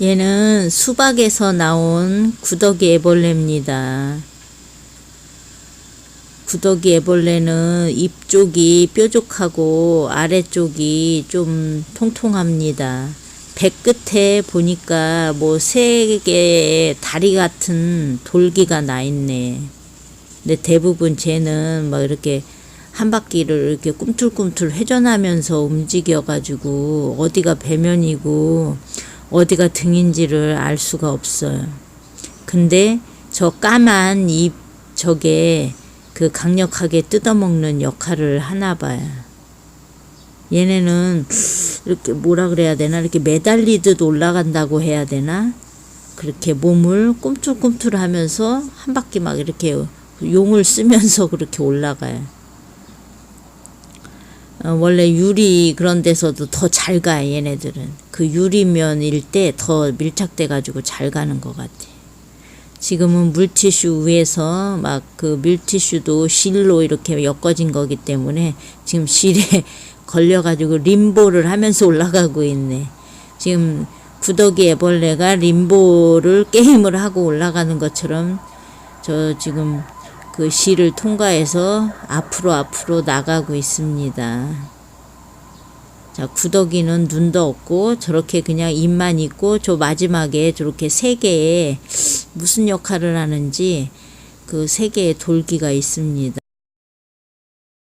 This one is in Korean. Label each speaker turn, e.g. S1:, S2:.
S1: 얘는 수박에서 나온 구더기 애벌레입니다. 구더기 애벌레는 입 쪽이 뾰족하고 아래쪽이 좀 통통합니다. 배 끝에 보니까 뭐 세 개의 다리 같은 돌기가 나 있네. 근데 대부분 쟤는 막 이렇게 한 바퀴를 이렇게 꿈틀꿈틀 회전하면서 움직여가지고 어디가 배면이고 어디가 등인지를 알 수가 없어요. 근데 저 까만 입 저게 그 강력하게 뜯어먹는 역할을 하나 봐요. 얘네는 이렇게 뭐라 그래야 되나 이렇게 매달리듯 올라간다고 해야 되나 그렇게 몸을 꿈틀꿈틀 하면서 한 바퀴 막 이렇게 용을 쓰면서 그렇게 올라가요. 어, 원래 유리 그런 데서도 더 잘 가요, 얘네들은. 그 유리면일 때 더 밀착돼 가지고 잘 가는 것 같아. 지금은 물티슈 위에서 막그 물티슈도 실로 이렇게 엮어진 거기 때문에 지금 실에 걸려가지고 림보를 하면서 올라가고 있네. 지금 구더기 애벌레가 림보를 게임을 하고 올라가는 것처럼 저 지금 그 실을 통과해서 앞으로 앞으로 나가고 있습니다. 자, 구더기는 눈도 없고 저렇게 그냥 입만 있고 저 마지막에 저렇게 세 개의 무슨 역할을 하는지 그 세 개의 돌기가 있습니다.